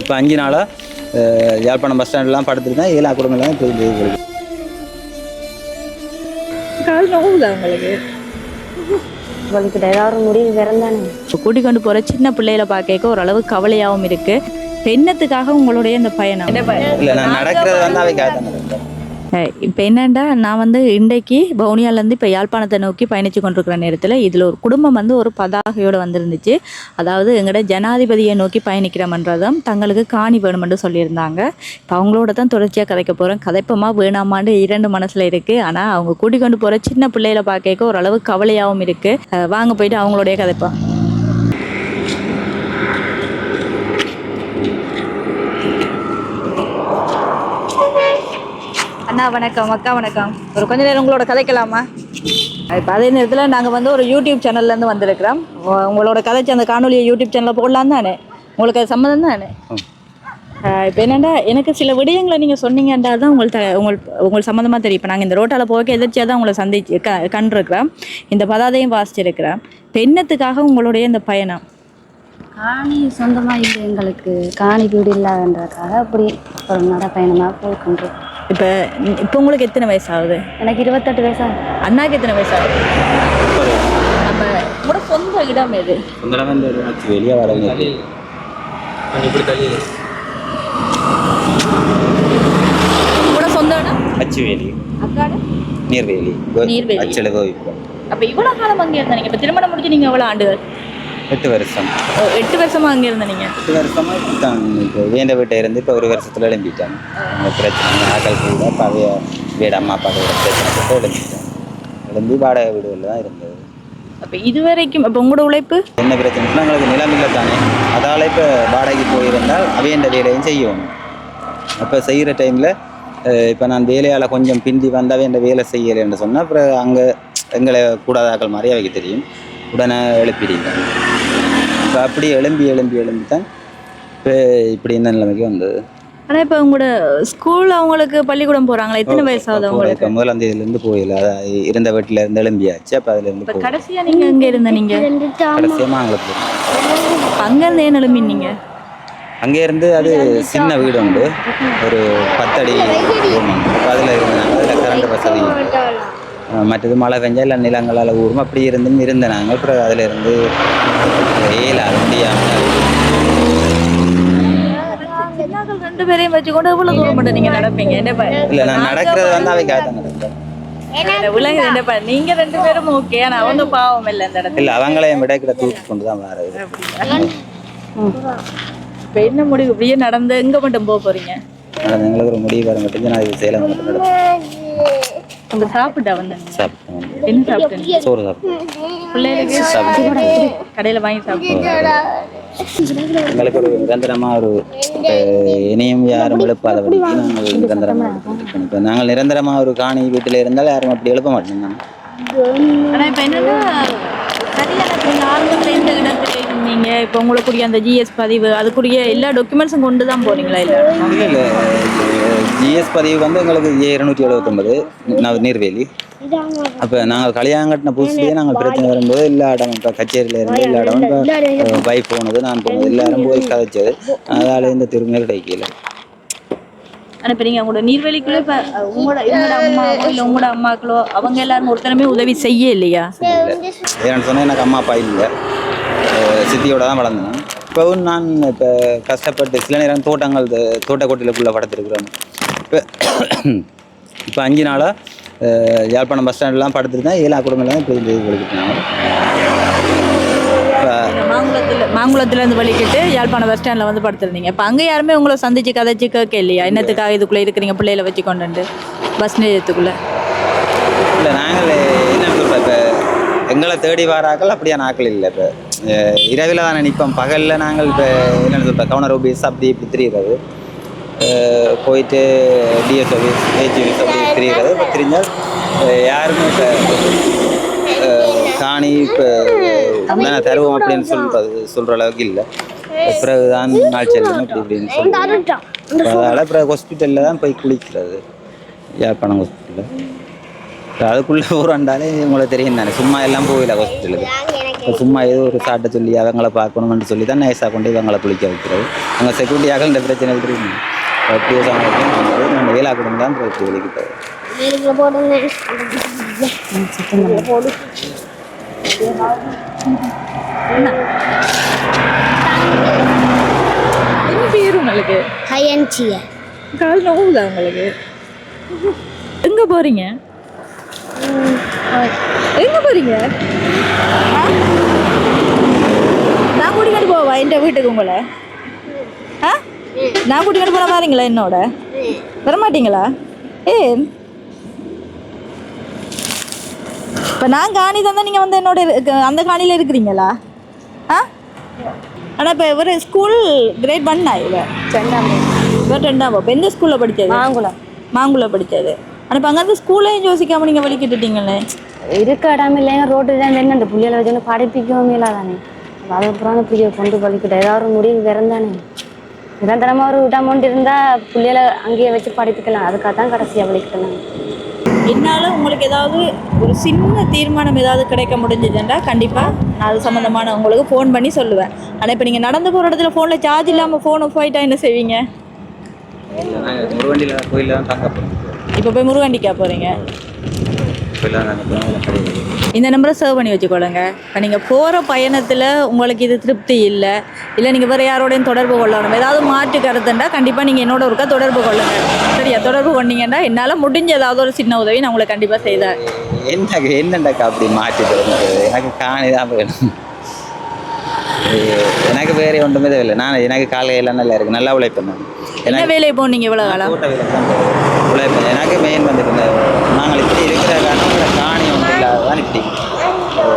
இப்போ அஞ்சு நாளாக யாழ்ப்பாணம் பஸ் ஸ்டாண்ட்லாம் படுத்துருந்தேன். ஏழா குடும்பம்லாம் இப்போ இது இருக்கு. கால் நோவுதா உங்களுக்கு? வலிக்கிட்ட ஏதாவது ஒரு முடிவு பிறந்தானே கூட்டிக் கொண்டு போகிற சின்ன பிள்ளைகளை பார்க்க ஓரளவு கவலையாகவும் இருக்கு. பெண்ணத்துக்காக உங்களுடைய இந்த பயணம்? இல்லை நான் நடக்கிறது வந்து அவைக்காக இப்போ என்னென்னா நான் வந்து இன்றைக்கு வவுனியாலேருந்து இப்போ யாழ்ப்பாணத்தை நோக்கி பயணித்து கொண்டிருக்கிற நேரத்தில் இதில் ஒரு குடும்பம் வந்து ஒரு பதாகையோடு வந்திருந்துச்சு. அதாவது எங்களோட ஜனாதிபதியை நோக்கி பயணிக்கிறோம்ன்றதும் தங்களுக்கு காணி வேணுமென்று சொல்லியிருந்தாங்க. இப்போ அவங்களோட தான் தொடர்ச்சியாக கதைக்க போகிறோம். கதைப்பமா வேணாமான்னு இரண்டு மனசில் இருக்குது ஆனால் அவங்க கூட்டிக் கொண்டு போகிற சின்ன பிள்ளைகளை பார்க்க ஓரளவு கவலையாகவும் இருக்குது வாங்க போயிட்டு அவங்களோடைய கதைப்போம். அண்ணா வணக்கம். அக்கா வணக்கம். ஒரு கொஞ்ச நேரம் உங்களோட கதைக்கலாமா? இப்போ அதே நேரத்தில் நாங்கள் வந்து ஒரு யூடியூப் சேனல்லேருந்து வந்திருக்கிறோம். உங்களோட கதைச்சு அந்த காணொலியை யூடியூப் சேனலில் போடலாம் தானே? உங்களுக்கு அது சம்மதம் தானே? இப்போ என்னென்னா எனக்கு சில விடயங்களை நீங்கள் சொன்னீங்கன்றா தான் உங்கள்கிட்ட உங்கள் உங்கள் சம்மந்தமாக தெரியும். இப்போ நாங்கள் இந்த ரோட்டால் போக எதிர்ச்சியாக தான் உங்களை சந்திச்சு க கண்டிருக்கிறோம். இந்த பதாதையும் வாசிச்சிருக்கிறேன் பெண்ணத்துக்காக உங்களுடைய இந்த பயணம்? காணி சொந்தமா இல்லை எங்களுக்கு? காணி வீடு இல்லாதன்றதுக்காக அப்படி ஒரு நடைப்பயணமாக போய்கொண்டு இப்போ இப்போ உங்களுக்கு எத்தனை வயசு ஆகுது எனக்கு இருபத்தெட்டு வயசா. அண்ணாக்கு எத்தனை வயசு ஆகுது அப்போ உங்களோட சொந்த இடம் எது? வெளியே வரவங்க உங்களோட சொந்த இடம்? அச்சுவேலி. அக்காடு? நீர்வேலி. நீர்வேலி. அச்சல கோவிப்போம் அப்போ இவ்வளோ காலம் அங்கே இருந்தீங்க. இப்போ திருமணம் முடிச்சு நீங்கள் எவ்வளோ ஆண்டுகள்? எட்டு வருஷம். எட்டு வருஷமா அங்கே இருந்தீங்க எட்டு வருஷமா தான் இப்போ வேண்ட வீட்டை இருந்து இப்போ ஒரு வருஷத்துல எழும்பிட்டாங்க. அந்த பிரச்சனை ஆக்கள் கூட அவைய வீடு அம்மா அப்பா கூட பிரச்சனை போட்டு எழும்பிட்டாங்க. எழும்பி வாடகை வீடுகளில் தான் இருந்தது. அப்போ இது வரைக்கும் இப்போ உங்களோட உழைப்பு? என்ன பிரச்சனைனா எங்களுக்கு நிலம் இல்லை தானே. அதால் இப்போ வாடகைக்கு போயிருந்தால் அவையண்ட வேலையும் செய்யணும் அப்போ செய்கிற டைமில் இப்போ நான் வேலையால் கொஞ்சம் பிந்தி வந்தாவே இந்த வேலை செய்யலைன்னு சொன்னால் அப்புறம் அங்கே எங்களை கூடாதாக்கள் மாதிரி அவைக்கு தெரியும். உடனே எழுப்பிடுங்க. இப்போ அப்படி எழும்பி எழும்பி எழும்பி தான் இப்போ இப்படி இந்த நிலைமைக்கு வந்தது? ஆனால் இப்போ உங்களோட ஸ்கூல் அவங்களுக்கு பள்ளிக்கூடம் போகிறாங்களா எத்தனை வயசாகுது அவங்களுக்கு? முதலாம் தேதியிலேருந்து போயில அதாவது இருந்த வீட்டில் இருந்து எழும்பியாச்சு. அப்போ அதுலேருந்து கடைசியாக நீங்கள் எங்கே இருந்த நீங்கள் கடைசியாக மாங்களுக்கு அங்கேருந்து ஏன் எழும்பினீங்க? அங்கே இருந்து அது சின்ன வீடு உண்டு. ஒரு பத்தடி அதில் இருந்தாங்க அதில் கரண்ட் வசதி. மற்றது மழை பெஞ்சா இல்லை நிலங்களால் ஊறும் அப்படி இருந்தும் இருந்த நாங்கள். அப்புறம் அதில் இருந்து ஏல முடியாமல் ரெண்டு பேரையும் வச்சுக்கொண்டு எவ்வளோ தூரம் மட்டும் நீங்கள் நடப்பீங்க? என்ன ப- இல்லை நான் நடக்கிறது வந்து விலங்கு ரெண்டு பேரும் ஓகே ஆனால் அவங்க பாவம் இல்லை இந்த இடத்துல. இல்லை அவங்களையும் விட கிட்ட தூக்கி கொண்டு தான் இப்போ என்ன முடிவு? இப்படியே நடந்து எங்கே மட்டும் போக போகிறீங்க ஆனால் எங்களுக்கு ஒரு முடிவு வர மட்டும் நான் இது சேலம் மட்டும் நடப்பேன். உங்க சாப்பிட்டா சாப்பிட்டேன். என்ன சாப்பிட்டீங்க சோறு சாப்பிட்டேன். பிள்ளைகளுக்கு கடையில் வாங்கி சாப்பிட்டீங்க எங்களுக்கு ஒரு நிரந்தரமாக ஒரு அஹ், இணையம் யாரும் எழுப்பாதபடிக்கு நாங்கள் நிரந்தரமாக நாங்கள் நிரந்தரமாக ஒரு காணி வீட்டில் இருந்தால் யாரும் அப்படி எழுப்ப மாட்டோம் நாங்கள் ஆனா இப்போ என்னன்னா சரியான எந்த இடத்துல இருந்தீங்க இப்போ உங்களுக்குரிய அந்த ஜிஎஸ் பதிவு அதுக்குரிய எல்லா டாக்குமெண்ட்ஸும் கொண்டு தான் போறீங்களா இல்லை இல்லை. இல்லை ஜிஎஸ் பதிவு வந்து எங்களுக்கு ஏ இருநூற்றி எழுபத்தொம்பது நான் நீர்வேலி. அப்போ நாங்கள் கல்யாணம் கட்டின புதுசுலேயே நாங்கள் பிரச்சனை வரும்போது எல்லா இடம் இப்போ கச்சேரியில் இருந்து எல்லா இடம் இப்போ பைக் போனது நான் போனது எல்லாரும் போய் கதைச்சது. அதால் இந்த திருமையில் கிடைக்கல. ஆனால் இப்போ நீங்கள் உங்களோட நீர்வெளிக்குள்ளே இப்போ உங்களோட என்னோட அம்மாவோ இல்லை உங்களோட அம்மாக்களோ அவங்க எல்லாரும் ஒருத்தருமே உதவி செய்ய இல்லையா இல்லை. ஏன்னு சொன்னால் எனக்கு அம்மா அப்பா இல்லை. சித்தியோட தான் வளர்ந்தேன். இப்போவும் நான் இப்போ கஷ்டப்பட்டு சில நேரம் தோட்டங்கள் தோட்டக்கோட்டையிலுக்குள்ளே படுத்துருக்குறேன் இப்போ இப்போ அஞ்சு நாளாக யாழ்ப்பாணம் பஸ் ஸ்டாண்ட்லாம் படுத்துருந்தேன். ஏழா குடும்பம்லாம் இப்போ இந்த இது இப்போ மாங்குளத்தில் மாங்குளத்துலேருந்து வலிக்கிட்டு யாழ்ப்பாணம் பஸ் ஸ்டாண்டில் வந்து படுத்திருந்தீங்க. இப்போ அங்கே யாருமே உங்களை சந்திச்சு கதைச்சு கேட்க இல்லையா என்னத்துக்காக இதுக்குள்ளே இருக்கிறீங்க பிள்ளைகளை வச்சு கொண்டு பஸ் நிலையத்துக்குள்ளே. இல்லை நாங்கள் என்ன சொல்கிறோம் இப்போ எங்களை தேடி வாராக்கள் அப்படியான ஆக்கள் இல்லை இப்போ. இரவில் தானே நிற்போம். பகலில் நாங்கள் இப்போ என்ன சொல்கிறோம் கவுனர் ஆஃபீஸ் அப்படி இப்படி திரிகிறது அஹ் போயிட்டு டிஎஸ் ஆஃபீஸ் ஏஜி ஆஃபீஸ் அப்படி திரிகிறது இப்போ தெரிஞ்சால் யாருமே இப்போ காணி இப்போ நான் தருவோம் அப்படின்னு சொல்கிறது சொல்கிற அளவுக்கு இல்லை. பிறகுதான் நாள் செல்லும் இப்படி இப்படின்னு சொல்லுவாங்க அதனால் அப்புறம் ஹாஸ்பிட்டலில் தான் போய் குளிக்கிறது. யாழ்ப்பாணம் ஹாஸ்பிட்டலில் அதுக்குள்ளே ஊராண்டாலே உங்களுக்கு தெரியும் தானே. சும்மா எல்லாம் போகல ஹாஸ்பிட்டலுக்கு இப்போ சும்மா ஏதோ ஒரு சாட்டை சொல்லி அவங்கள பார்க்கணும்னு சொல்லி தான் நைஸாக கொண்டு இவங்களை குளிக்க வைக்கிறது. அங்கே செக்யூரிட்டியாக இந்த பிரச்சனை தெரியும் எப்படியோ சமாளிக்கணும் நம்ம வேலா குடும்பம் தான் வெளிக்கு போகுது. என்ன பேர் உங்களுக்கு? ஹயன்சிய. கால் நோவுதா உங்களுக்கு? எங்க போறீங்க? எங்க போறீங்க? ஆ? நான் கூட்டிக்கிட்டு போவா என் வீட்டுக்கு உங்களை? ஆ? நான் கூட்டிக்கிட்டு போற வரீங்களா என்னோட? வரமாட்டீங்களா? ஏன் இப்போ நான் காணி தந்தா நீங்கள் வந்து என்னோட அந்த காணியில் இருக்கிறீங்களா? ஆ? ஆனால் இப்போ இவர் ஸ்கூல் கிரேட் பண்ணா இவ சென்னாமே இவர் ரெண்டாம் இப்போ எந்த ஸ்கூலில் படித்தது மாங்குளம். மாங்குளம் படித்தது ஆனால் இப்போ அங்கேருந்து ஸ்கூலையும் யோசிக்காம நீங்கள் வலிக்கிட்டுட்டீங்களே இருக்க இடம் இல்லைங்க ரோட்டு தான் என்ன இந்த புள்ளியில வச்சு படிப்பிக்கவும் இல்லாதானே அதுக்கப்புறம் புள்ளிய கொண்டு பழிக்கிட்ட ஏதாவது ஒரு முடிவு பிறந்தானே நிரந்தரமா ஒரு இடம் ஒன்று இருந்தா புள்ளியில அங்கேயே வச்சு படிப்பிக்கலாம் அதுக்காக தான் கடைசியா வலிக்கிட்டேன் என்னால் உங்களுக்கு ஏதாவது ஒரு சின்ன தீர்மானம் ஏதாவது கிடைக்க முடிஞ்சதுன்னா கண்டிப்பாக நான் அது சம்மந்தமான உங்களுக்கு ஃபோன் பண்ணி சொல்லுவேன். ஆனால் இப்போ நீங்கள் நடந்து போகிற இடத்துல ஃபோனில் சார்ஜ் இல்லாமல் ஃபோன் ஆஃப் ஆகிட்டா என்ன செய்வீங்க? நாங்கள் முருவண்டியில் கோயிலில் தான் தங்க போகிறோம் இப்போ போய் முருகண்டிக்கா போகிறீங்க இந்த நம்பரை சேவ் பண்ணி வச்சுக்கொள்ளுங்க. இப்போ நீங்கள் போகிற பயணத்தில் உங்களுக்கு இது திருப்தி இல்லை இல்லை நீங்கள் வேறு யாரோடையும் தொடர்பு கொள்ளணும் ஏதாவது மாற்று கருத்துண்டா கண்டிப்பாக நீங்கள் என்னோட ஒருக்கா தொடர்பு கொள்ளுங்க. சரியா? தொடர்பு கொண்டீங்கன்னா என்னால் முடிஞ்ச ஏதாவது ஒரு சின்ன உதவி நான் உங்களுக்கு கண்டிப்பாக செய்தேன். என்ன என்னண்டாக்கா அப்படி மாற்றி எனக்கு காணி தான் வேணும் எனக்கு வேற ஒன்றுமே தேவையில்லை. நான் எனக்கு காலையில் நல்லா இருக்கு. நல்லா உழைப்பேன் நான். என்ன வேலையை போனீங்க இவ்வளோ காலம்? தோட்ட வேலை உழைப்பேன். எனக்கு மெயின் வந்து நாங்கள் இப்படி இருக்கிற காரணம் இந்த காணி ஒன்று இல்லாததான் இப்படி.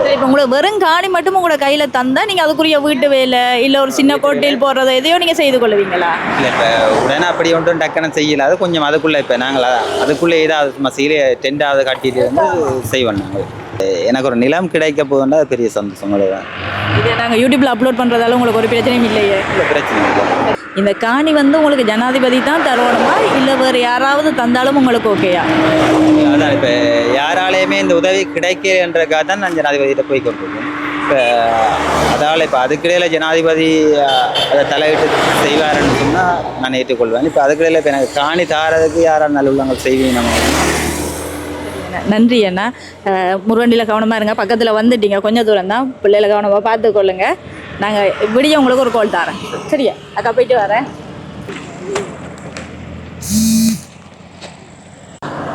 சரி இப்போ உங்களுக்கு வெறும் காணி மட்டும் உங்களோட கையில் தந்தால் நீங்கள் அதுக்குரிய வீட்டு வேலை இல்லை ஒரு சின்ன கோட்டையில் போடுறதோ எதையோ நீங்கள் செய்து கொள்வீங்களா? இல்லை இப்போ உடனே அப்படி ஒன்றும் டக்குன்னு செய்யல. அது கொஞ்சம் அதுக்குள்ளே இப்போ நாங்கள் அதுக்குள்ளே ஏதாவது சும்மா சீலே டென்டாவது கட்டிட்டு வந்து செய்வோம் நாங்கள். எனக்கு ஒரு நிலம் கிடைக்க போதுன்னா அது பெரிய சந்தோஷம் அவ்வளோதான் இதை நாங்கள் யூடியூப்பில் அப்லோட் பண்ணுறதால உங்களுக்கு ஒரு பிரச்சனையும் இல்லையே? இல்லை பிரச்சனை இல்லை. இந்த காணி வந்து உங்களுக்கு ஜனாதிபதி தான் தரணுமா? இல்லை வேறு யாராவது தந்தாலும் உங்களுக்கு ஓகேயா? அதான் இப்போ யாராலையுமே இந்த உதவி கிடைக்கன்றக்காக தான் நான் ஜனாதிபதிகிட்ட போய் கொண்டிருக்கேன். இப்போ அதால் இப்போ அதுக்கிடையில் ஜனாதிபதி அதை தலையிட்டு செய்வாருன்னு சொன்னால் நான் ஏற்றுக்கொள்வேன். இப்போ அதுக்கிடையில் இப்போ எனக்கு காணி தாரதுக்கு யாரால் நல்ல உள்ளவங்க செய்வீங்க நம்ம நன்றி அண்ணா. அஹ், முருகண்டியில் கவனமாக இருங்க. பக்கத்தில் வந்துட்டீங்க. கொஞ்சம் தூரம் தான் பிள்ளைகளை கவனமாக பார்த்துக்கொள்ளுங்க. நாங்கள் விடிய உங்களுக்கு ஒரு கால் தரேன். சரியா? அக்கா போயிட்டு வரேன்.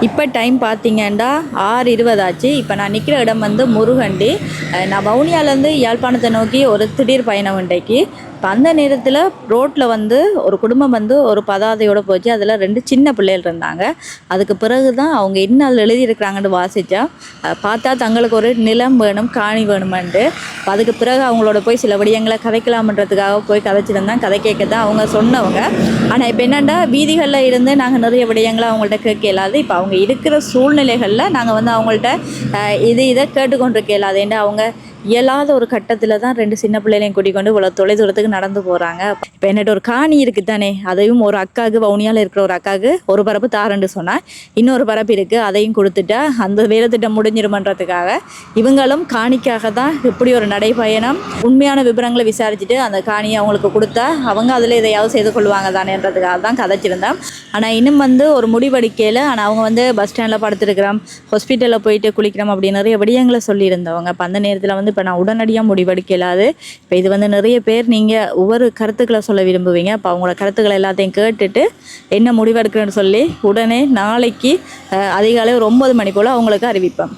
இப்போ டைம் பார்த்தீங்கன்னா ஆறு இருபதாச்சு. இப்போ நான் நிற்கிற இடம் வந்து முருகண்டி. நான் வவுனியாலேருந்து யாழ்ப்பாணத்தை நோக்கி ஒரு திடீர் பயணம் இன்றைக்கு. இப்போ அந்த நேரத்தில் ரோட்டில் வந்து ஒரு குடும்பம் வந்து ஒரு பதாதையோடு போச்சு. அதில் ரெண்டு சின்ன பிள்ளைகள் இருந்தாங்க. அதுக்கு பிறகு தான் அவங்க என்ன அதில் எழுதியிருக்கிறாங்கன்னு வாசித்தா பார்த்தா தங்களுக்கு ஒரு நிலம் வேணும் காணி வேணுமென்ட்டு அதுக்கு பிறகு அவங்களோட போய் சில விடயங்களை கதைக்கலாம்ன்றதுக்காக போய் கதைச்சிருந்தேன். கதை கேட்க தான் அவங்க சொன்னவங்க. ஆனால் இப்போ என்னென்னா வீதிகளில் இருந்து நாங்கள் நிறைய விடயங்களை அவங்கள்ட்ட கேட்க இல்லாது இப்போ அவங்க அவங்க இருக்கிற சூழ்நிலைகளில் நாங்கள் வந்து அவங்கள்ட்ட இது இதை கேட்டுக்கொண்டிருக்க இயலாது அவங்க இயலாத ஒரு கட்டத்தில் தான் ரெண்டு சின்ன பிள்ளைகளையும் கூட்டிக் கொண்டு இவ்வளோ தொலை தூரத்துக்கு நடந்து போகிறாங்க இப்போ என்னட்ட ஒரு காணி இருக்குது தானே அதையும் ஒரு அக்காவுக்கு வவுனியாவில் இருக்கிற ஒரு அக்காவுக்கு ஒரு பரப்பு தாரன்னு சொன்னால் இன்னொரு பரப்பு இருக்குது அதையும் கொடுத்துட்டா அந்த வேலை திட்டம் முடிஞ்சிருமன்றதுக்காக இவங்களும் காணிக்காக தான் இப்படி ஒரு நடைபயணம் உண்மையான விவரங்களை விசாரிச்சுட்டு அந்த காணியை அவங்களுக்கு கொடுத்தா அவங்க அதில் எதையாவது செய்து கொள்வாங்க தானேன்றதுக்காக தான் கதைச்சிருந்தேன் ஆனால் இன்னும் வந்து ஒரு முடிவெடுக்கையில் ஆனால் அவங்க வந்து பஸ் ஸ்டாண்டில் படுத்துருக்கிறோம் ஹாஸ்பிட்டலில் போயிட்டு குளிக்கிறோம் அப்படின்னு நிறைய விடயங்களை சொல்லியிருந்தவங்க. அப்போ அந்த நேரத்தில் வந்து இப்போ நான் உடனடியாக முடிவெடுக்க இயலாது இப்போ இது வந்து நிறைய பேர் நீங்கள் ஒவ்வொரு கருத்துக்களை சொல்ல விரும்புவீங்க. அப்போ அவங்களோட கருத்துக்களை எல்லாத்தையும் கேட்டுட்டு என்ன முடிவெடுக்கிறேன்னு சொல்லி உடனே நாளைக்கு அதிகாலை ஒரு ஒம்பது மணி போல் அவங்களுக்கு அறிவிப்பேன்.